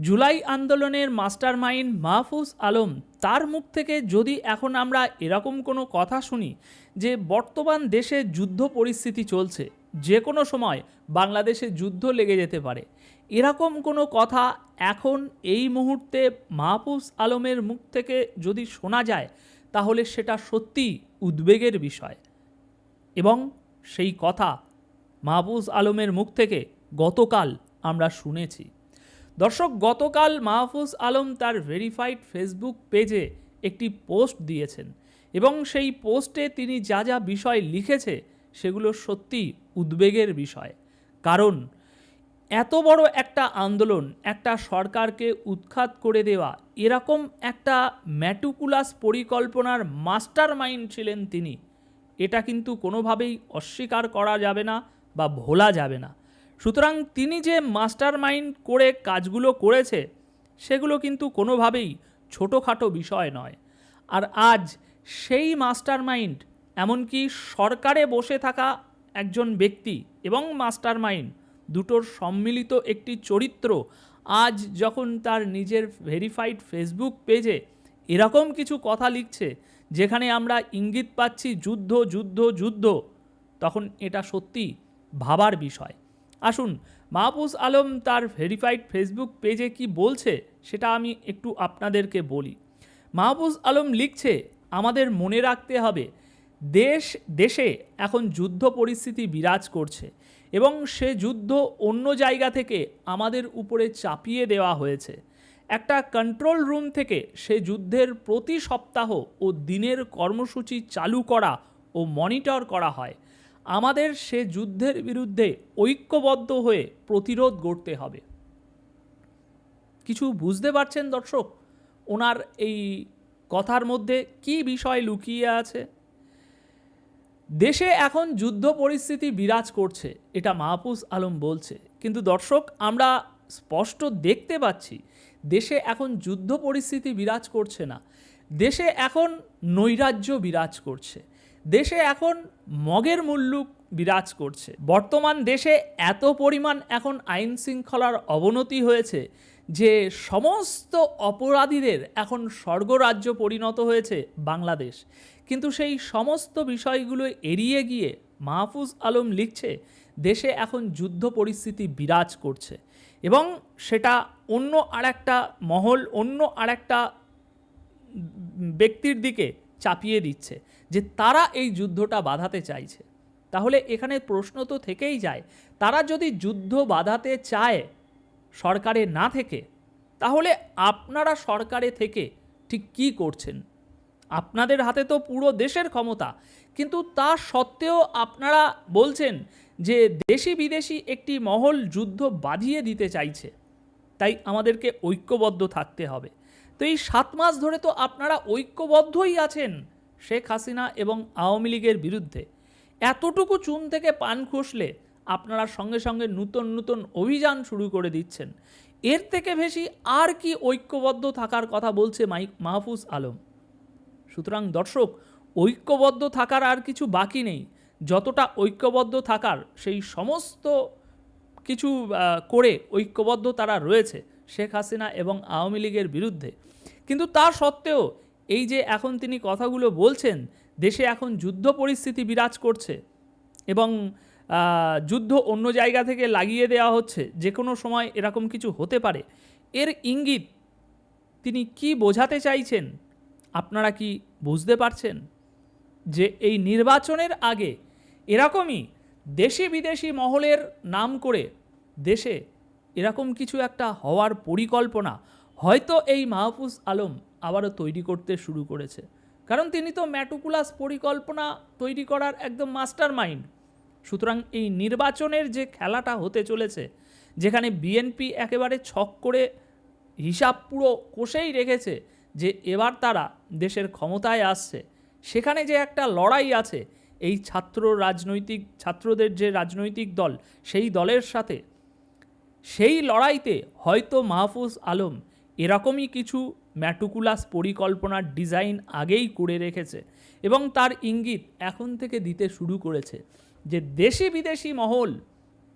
জুলাই আন্দোলনের master mind Mahfuz Alam তার মুখ থেকে যদি এখন আমরা এরকম কোনো কথা শুনি যে বর্তমান দেশে যুদ্ধ পরিস্থিতি চলছে, যে কোনো সময় বাংলাদেশে যুদ্ধ লেগে যেতে পারে, এরকম কোনো কথা এখন এই মুহূর্তে মাহফুজ আলমের মুখ থেকে যদি শোনা যায়, তাহলে সেটা সত্যি উদ্বেগের বিষয়। এবং সেই কথা মাহফুজ আলমের মুখ থেকে গতকাল আমরা শুনেছি। দর্শক, গতকাল মাহফুজ আলম তার ভেরিফাইড ফেসবুক পেজে একটি পোস্ট দিয়েছেন এবং সেই পোস্টে তিনি যা যা বিষয় লিখেছে সেগুলো সত্যি উদ্বেগের বিষয়। কারণ, এত বড় একটা আন্দোলন, একটা সরকারকে উৎখাত করে দেওয়া, এরকম একটা ম্যাটুকুলাস পরিকল্পনার মাস্টার মাইন্ড ছিলেন তিনি। এটা কিন্তু কোনোভাবেই অস্বীকার করা যাবে না বা ভোলা যাবে না। সুতরাং তিনি যে মাস্টার মাইন্ড করে কাজগুলো করেছে, সেগুলো কিন্তু কোনোভাবেই ছোটোখাটো বিষয় নয়। আর আজ সেই মাস্টার মাইন্ড এমনকি সরকারে বসে থাকা একজন ব্যক্তি এবং মাস্টার মাইন্ড দুটোর সম্মিলিত একটি চরিত্র আজ যখন তার নিজের ভেরিফাইড ফেসবুক পেজে এরকম কিছু কথা লিখছে, যেখানে আমরা ইঙ্গিত পাচ্ছি যুদ্ধ যুদ্ধ যুদ্ধ, তখন এটা সত্যি ভাবার বিষয়। আসুন, মাহফুজ আলম তার ভেরিফাইড ফেসবুক পেজে কি বলছে সেটা আমি একটু আপনাদেরকে বলি। মাহফুজ আলম লিখছে, আমাদের মনে রাখতে হবে, দেশ, দেশে এখন যুদ্ধ পরিস্থিতি বিরাজ করছে এবং সে যুদ্ধ অন্য জায়গা থেকে আমাদের উপরে চাপিয়ে দেওয়া হয়েছে। একটা কন্ট্রোল রুম থেকে সে যুদ্ধের প্রতি সপ্তাহ ও দিনের কর্মসূচি চালু করা ও মনিটর করা হয়। আমাদের সে যুদ্ধের বিরুদ্ধে ঐক্যবদ্ধ হয়ে প্রতিরোধ গড়তে হবে। কিছু বুঝতে পারছেন দর্শক? ওনার এই কথার মধ্যে কি বিষয় লুকিয়ে আছে? দেশে এখন যুদ্ধ পরিস্থিতি বিরাজ করছে, এটা মাহফুজ আলম বলছে। কিন্তু দর্শক, আমরা স্পষ্ট দেখতে পাচ্ছি, দেশে এখন যুদ্ধ পরিস্থিতি বিরাজ করছে না। দেশে এখন নৈরাজ্য বিরাজ করছে। দেশে এখন মগের মুল্লুক বিরাজ করছে। বর্তমান দেশে এত পরিমাণ এখন আইন শৃঙ্খলার অবনতি হয়েছে যে সমস্ত অপরাধীদের এখন স্বর্গরাজ্য পরিণত হয়েছে বাংলাদেশ। কিন্তু সেই সমস্ত বিষয়গুলো এড়িয়ে গিয়ে মাহফুজ আলম লিখছে, দেশে এখন যুদ্ধ পরিস্থিতি বিরাজ করছে। এবং সেটা অন্য আরেকটা মহল, অন্য আরেকটা ব্যক্তির দিকে চাপিয়ে দিচ্ছে যে তারা এই যুদ্ধটা বাধাতে চাইছে। তাহলে এখানে প্রশ্ন তো থেকেই যায়, তারা যদি যুদ্ধ বাধাতে চায়, সরকারে না থেকে, তাহলে আপনারা সরকারে থেকে ঠিক কী করছেন? আপনাদের হাতে তো পুরো দেশের ক্ষমতা, কিন্তু তা সত্ত্বেও আপনারা বলছেন যে দেশি বিদেশি একটি মহল যুদ্ধ বাঁধিয়ে দিতে চাইছে। তাই আমাদেরকে ঐক্যবদ্ধ থাকতে হবে। তো এই সাত মাস ধরে তো আপনারা ঐক্যবদ্ধই আছেন শেখ হাসিনা এবং আওয়ামী লীগের বিরুদ্ধে। এতটুকু চুন থেকে পান খসলে আপনারা সঙ্গে সঙ্গে নূতন নূতন অভিযান শুরু করে দিচ্ছেন। এর থেকে বেশি আর কি ঐক্যবদ্ধ থাকার কথা বলছে মাইক মাহফুজ আলম। সুতরাং দর্শক, ঐক্যবদ্ধ থাকার আর কিছু বাকি নেই। যতটা ঐক্যবদ্ধ থাকার, সেই সমস্ত কিছু করে ঐক্যবদ্ধ তারা রয়েছে। শেখ হাসিনা এবং আওয়ামী লীগের বিরুদ্ধে। কিন্তু তা সত্ত্বেও এই যে এখন তিনি কথাগুলো বলছেন, দেশে এখন যুদ্ধ পরিস্থিতি বিরাজ করছে এবং যুদ্ধ অন্য জায়গা থেকে লাগিয়ে দেওয়া হচ্ছে যে কোনো সময় এরকম কিছু হতে পারে। এর ইঙ্গিত তিনি কি বোঝাতে চাইছেন, আপনারা কি বুঝতে পারছেন? যে এই নির্বাচনের আগে এরকমই দেশি বিদেশি মহলের নাম করে দেশে এরকম কিছু একটা হওয়ার পরিকল্পনা হয়তো এই মাহফুজ আলম আবারও তৈরি করতে শুরু করেছে। কারণ তিনি তো ম্যাটুকুলাস পরিকল্পনা তৈরি করার একদম মাস্টার মাইন্ড সুতরাং এই নির্বাচনের যে খেলাটা হতে চলেছে, যেখানে বিএনপি একেবারে ছক করে হিসাব পুরো কষেই রেখেছে যে এবার তারা দেশের ক্ষমতায় আসছে, সেখানে যে একটা লড়াই আছে, এই ছাত্র রাজনৈতিক, ছাত্রদের যে রাজনৈতিক দল, সেই দলের সাথে সেই লড়াইতে হয়তো মাহফুজ আলম এরকমই কিছু ম্যাটুকুলাস পরিকল্পনার ডিজাইন আগেই করে রেখেছে এবং তার ইঙ্গিত এখন থেকে দিতে শুরু করেছে যে দেশি বিদেশি মহল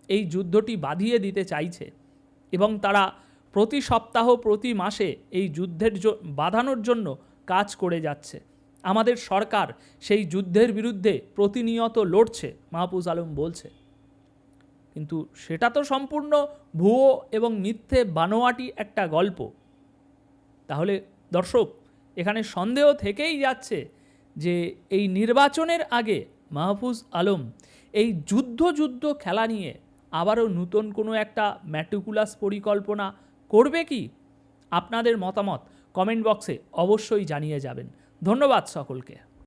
এই যুদ্ধটি বাঁধিয়ে দিতে চাইছে এবং তারা প্রতি সপ্তাহ, প্রতি মাসে এই যুদ্ধের বাঁধানোর জন্য কাজ করে যাচ্ছে। আমাদের সরকার সেই যুদ্ধের বিরুদ্ধে প্রতিনিয়ত লড়ছে, মাহফুজ আলম বলছে। কিন্তু সেটা তো সম্পূর্ণ ভুয়ো এবং মিথ্যে বানোয়াটি একটা গল্প। তাহলে দর্শক, এখানে সন্দেহ থেকেই যাচ্ছে যে এই নির্বাচনের আগে মাহফুজ আলম এই যুদ্ধ যুদ্ধ খেলা নিয়ে আবারও নতুন কোনো একটা ম্যাটিকুলাস পরিকল্পনা করবে কি? আপনাদের মতামত কমেন্ট বক্সে অবশ্যই জানিয়ে যাবেন। ধন্যবাদ সকলকে।